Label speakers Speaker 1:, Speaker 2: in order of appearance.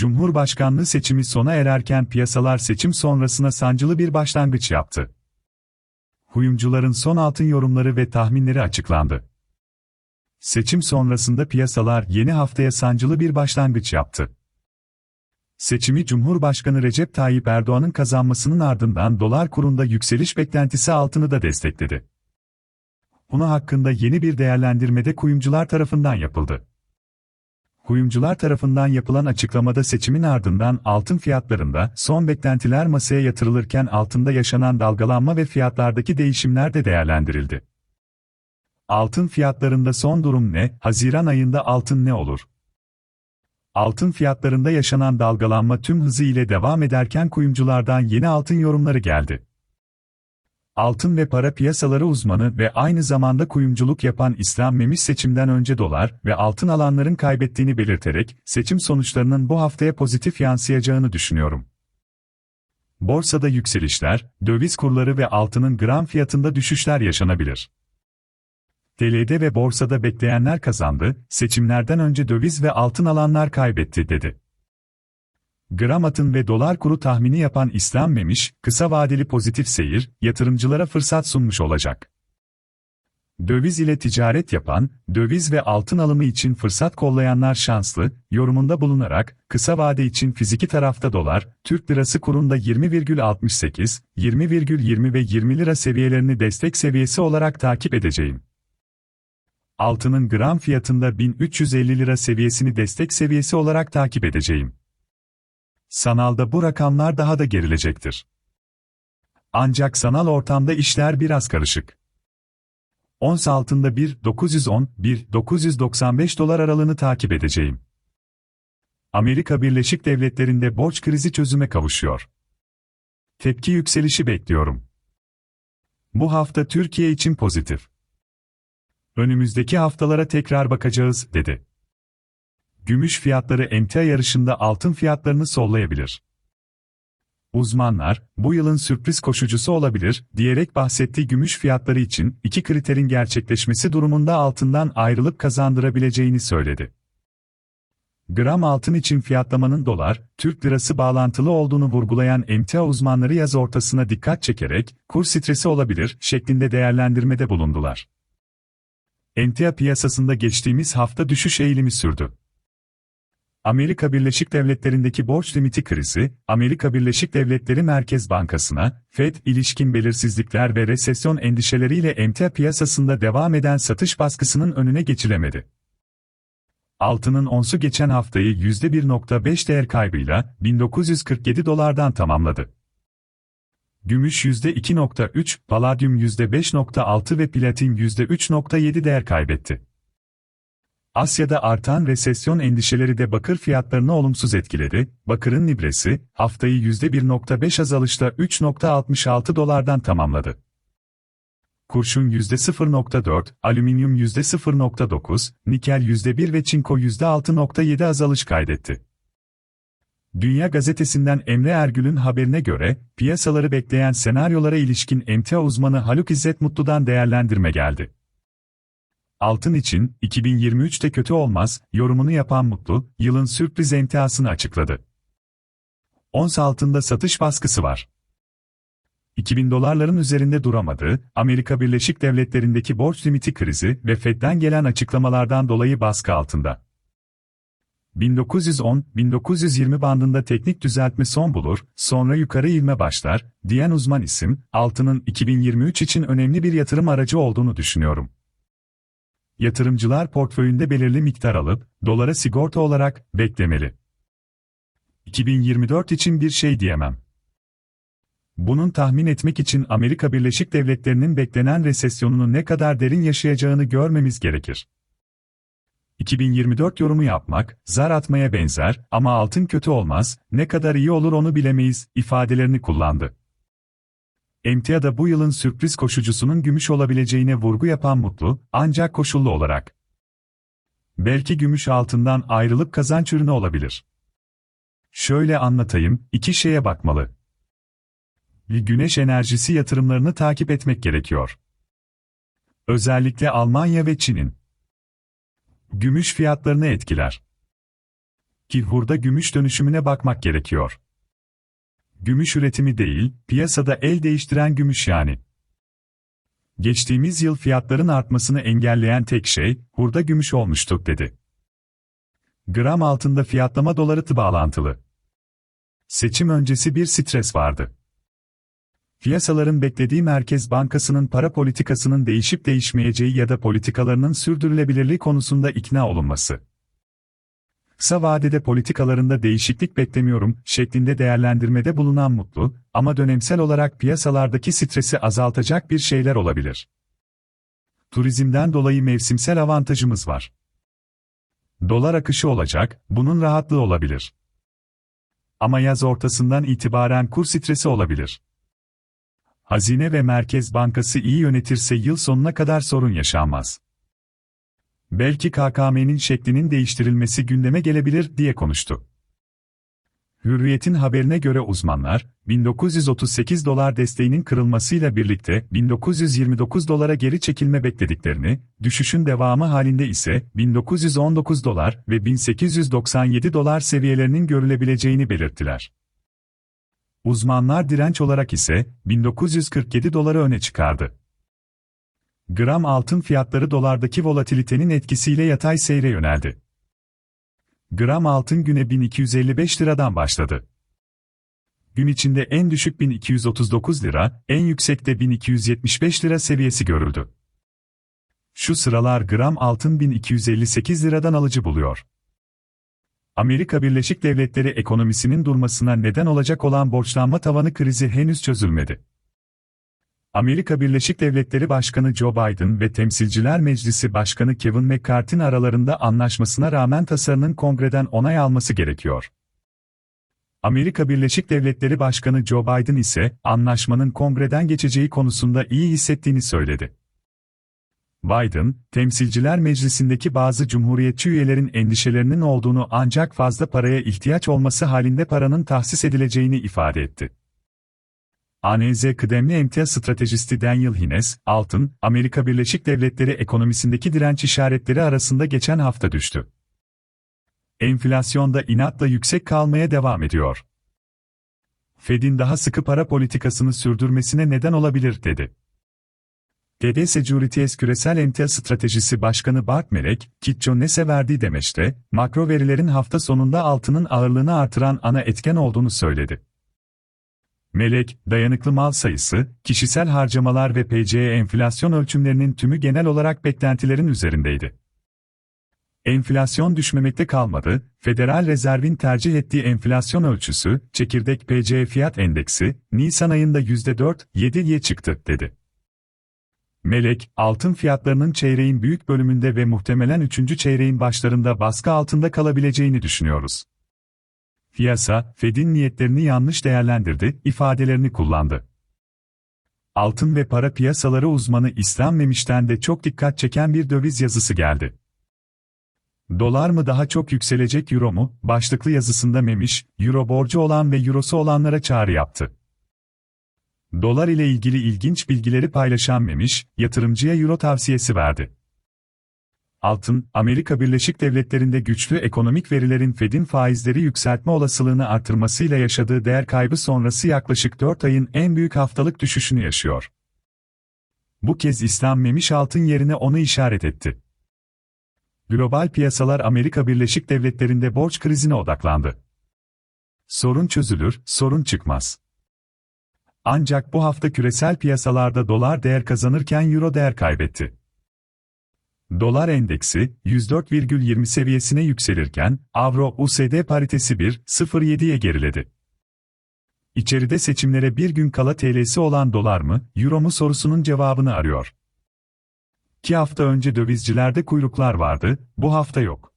Speaker 1: Cumhurbaşkanlığı seçimi sona ererken piyasalar seçim sonrasına sancılı bir başlangıç yaptı. Kuyumcuların son altın yorumları ve tahminleri açıklandı. Seçim sonrasında piyasalar yeni haftaya sancılı bir başlangıç yaptı. Seçimi Cumhurbaşkanı Recep Tayyip Erdoğan'ın kazanmasının ardından dolar kurunda yükseliş beklentisi altını da destekledi. Bunu hakkında yeni bir değerlendirmede kuyumcular tarafından yapıldı. Kuyumcular tarafından yapılan açıklamada seçimin ardından altın fiyatlarında son beklentiler masaya yatırılırken altında yaşanan dalgalanma ve fiyatlardaki değişimler de değerlendirildi. Altın fiyatlarında son durum ne? Haziran ayında altın ne olur? Altın fiyatlarında yaşanan dalgalanma tüm hızı ile devam ederken kuyumculardan yeni altın yorumları geldi. Altın ve para piyasaları uzmanı ve aynı zamanda kuyumculuk yapan İslam Memiş seçimden önce dolar ve altın alanların kaybettiğini belirterek, seçim sonuçlarının bu haftaya pozitif yansıyacağını düşünüyorum. Borsada yükselişler, döviz kurları ve altının gram fiyatında düşüşler yaşanabilir. TL'de ve borsada bekleyenler kazandı, seçimlerden önce döviz ve altın alanlar kaybetti dedi. Gram altın ve dolar kuru tahmini yapan İslam Memiş, kısa vadeli pozitif seyir, yatırımcılara fırsat sunmuş olacak. Döviz ile ticaret yapan, döviz ve altın alımı için fırsat kollayanlar şanslı, yorumunda bulunarak, kısa vade için fiziki tarafta dolar, Türk lirası kurunda 20,68, 20,20 ve 20 lira seviyelerini destek seviyesi olarak takip edeceğim. Altının gram fiyatında 1350 lira seviyesini destek seviyesi olarak takip edeceğim. Sanalda bu rakamlar daha da gerilecektir. Ancak sanal ortamda işler biraz karışık. Ons altında 1.910-1.995 dolar aralığını takip edeceğim. Amerika Birleşik Devletleri'nde borç krizi çözüme kavuşuyor. Tepki yükselişi bekliyorum. Bu hafta Türkiye için pozitif. Önümüzdeki haftalara tekrar bakacağız, dedi. Gümüş fiyatları emtia yarışında altın fiyatlarını sollayabilir. Uzmanlar, bu yılın sürpriz koşucusu olabilir, diyerek bahsettiği gümüş fiyatları için iki kriterin gerçekleşmesi durumunda altından ayrılıp kazandırabileceğini söyledi. Gram altın için fiyatlamanın dolar, Türk lirası bağlantılı olduğunu vurgulayan emtia uzmanları yaz ortasına dikkat çekerek, kur stresi olabilir şeklinde değerlendirmede bulundular. Emtia piyasasında geçtiğimiz hafta düşüş eğilimi sürdü. Amerika Birleşik Devletleri'ndeki borç limiti krizi, Amerika Birleşik Devletleri Merkez Bankası'na, Fed, ilişkin belirsizlikler ve resesyon endişeleriyle emtia piyasasında devam eden satış baskısının önüne geçilemedi. Altının onsu geçen haftayı %1.5 değer kaybıyla 1947 dolardan tamamladı. Gümüş %2.3, paladyum %5.6 ve platin %3.7 değer kaybetti. Asya'da artan resesyon endişeleri de bakır fiyatlarını olumsuz etkiledi. Bakırın libresi, haftayı %1.5 azalışla 3.66 dolardan tamamladı. Kurşun %0.4, alüminyum %0.9, nikel %1 ve çinko %6.7 azalış kaydetti. Dünya Gazetesi'nden Emre Ergül'ün haberine göre, piyasaları bekleyen senaryolara ilişkin emtia uzmanı Haluk İzzet Mutlu'dan değerlendirme geldi. Altın için, 2023'te kötü olmaz, yorumunu yapan Mutlu, yılın sürpriz emtiasını açıkladı. Ons altında satış baskısı var. 2000 dolarların üzerinde duramadı, Amerika Birleşik Devletleri'ndeki borç limiti krizi ve Fed'den gelen açıklamalardan dolayı baskı altında. 1910-1920 bandında teknik düzeltme son bulur, sonra yukarı ivme başlar, diyen uzman isim, altının 2023 için önemli bir yatırım aracı olduğunu düşünüyorum. Yatırımcılar portföyünde belirli miktar alıp, dolara sigorta olarak, beklemeli. 2024 için bir şey diyemem. Bunun tahmin etmek için Amerika Birleşik Devletleri'nin beklenen resesyonunu ne kadar derin yaşayacağını görmemiz gerekir. 2024 yorumu yapmak, zar atmaya benzer ama altın kötü olmaz, ne kadar iyi olur onu bilemeyiz, ifadelerini kullandı. Emtia'da bu yılın sürpriz koşucusunun gümüş olabileceğine vurgu yapan Mutlu, ancak koşullu olarak. Belki gümüş altından ayrılıp kazanç ürünü olabilir. Şöyle anlatayım, iki şeye bakmalı. Bir güneş enerjisi yatırımlarını takip etmek gerekiyor. Özellikle Almanya ve Çin'in. Gümüş fiyatlarını etkiler. Ki hurda gümüş dönüşümüne bakmak gerekiyor. Gümüş üretimi değil, piyasada el değiştiren gümüş yani. Geçtiğimiz yıl fiyatların artmasını engelleyen tek şey, hurda gümüş olmuştu, dedi. Gram altında fiyatlama doları bağlantılı. Seçim öncesi bir stres vardı. Piyasaların beklediği Merkez Bankası'nın para politikasının değişip değişmeyeceği ya da politikalarının sürdürülebilirliği konusunda ikna olunması. Kısa vadede politikalarında değişiklik beklemiyorum şeklinde değerlendirmede bulunan Mutlu, ama dönemsel olarak piyasalardaki stresi azaltacak bir şeyler olabilir. Turizmden dolayı mevsimsel avantajımız var. Dolar akışı olacak, bunun rahatlığı olabilir. Ama yaz ortasından itibaren kur stresi olabilir. Hazine ve Merkez Bankası iyi yönetirse yıl sonuna kadar sorun yaşanmaz. Belki KKM'nin şeklinin değiştirilmesi gündeme gelebilir diye konuştu. Hürriyet'in haberine göre uzmanlar, 1938 dolar desteğinin kırılmasıyla birlikte 1929 dolara geri çekilme beklediklerini, düşüşün devamı halinde ise 1919 dolar ve 1897 dolar seviyelerinin görülebileceğini belirttiler. Uzmanlar direnç olarak ise 1947 doları öne çıkardı. Gram altın fiyatları dolardaki volatilitenin etkisiyle yatay seyre yöneldi. Gram altın güne 1255 liradan başladı. Gün içinde en düşük 1239 lira, en yüksekte 1275 lira seviyesi görüldü. Şu sıralar gram altın 1258 liradan alıcı buluyor. Amerika Birleşik Devletleri ekonomisinin durmasına neden olacak olan borçlanma tavanı krizi henüz çözülmedi. Amerika Birleşik Devletleri Başkanı Joe Biden ve Temsilciler Meclisi Başkanı Kevin McCarthy'nin aralarında anlaşmasına rağmen tasarının kongreden onay alması gerekiyor. Amerika Birleşik Devletleri Başkanı Joe Biden ise anlaşmanın kongreden geçeceği konusunda iyi hissettiğini söyledi. Biden, Temsilciler Meclisi'ndeki bazı cumhuriyetçi üyelerin endişelerinin olduğunu ancak fazla paraya ihtiyaç olması halinde paranın tahsis edileceğini ifade etti. ANZ kıdemli emtia stratejisti Daniel Hines, altın, Amerika Birleşik Devletleri ekonomisindeki direnç işaretleri arasında geçen hafta düştü. Enflasyon da inatla yüksek kalmaya devam ediyor. Fed'in daha sıkı para politikasını sürdürmesine neden olabilir, dedi. TD Securities Küresel Emtia Stratejisi Başkanı Bart Melek, Kit Jones'e verdiği demeçte, makro verilerin hafta sonunda altının ağırlığını artıran ana etken olduğunu söyledi. Melek, dayanıklı mal sayısı, kişisel harcamalar ve PCE enflasyon ölçümlerinin tümü genel olarak beklentilerin üzerindeydi. Enflasyon düşmemekte kalmadı, Federal Rezerv'in tercih ettiği enflasyon ölçüsü, çekirdek PCE fiyat endeksi, Nisan ayında %4.7'ye çıktı, dedi. Melek, altın fiyatlarının çeyreğin büyük bölümünde ve muhtemelen üçüncü çeyreğin başlarında baskı altında kalabileceğini düşünüyoruz. Piyasa, Fed'in niyetlerini yanlış değerlendirdi, ifadelerini kullandı. Altın ve para piyasaları uzmanı İslam Memiş'ten de çok dikkat çeken bir döviz yazısı geldi. Dolar mı daha çok yükselecek euro mu? Başlıklı yazısında Memiş, euro borcu olan ve eurosu olanlara çağrı yaptı. Dolar ile ilgili ilginç bilgileri paylaşan Memiş, yatırımcıya euro tavsiyesi verdi. Altın, Amerika Birleşik Devletleri'nde güçlü ekonomik verilerin Fed'in faizleri yükseltme olasılığını artırmasıyla yaşadığı değer kaybı sonrası yaklaşık 4 ayın en büyük haftalık düşüşünü yaşıyor. Bu kez İslam Memiş altın yerine onu işaret etti. Global piyasalar Amerika Birleşik Devletleri'nde borç krizine odaklandı. Sorun çözülür, sorun çıkmaz. Ancak bu hafta küresel piyasalarda dolar değer kazanırken euro değer kaybetti. Dolar endeksi 104,20 seviyesine yükselirken Avro-USD paritesi 1.07'ye geriledi. İçeride seçimlere bir gün kala TL'si olan dolar mı, euro mu sorusunun cevabını arıyor. İki hafta önce dövizcilerde kuyruklar vardı, bu hafta yok.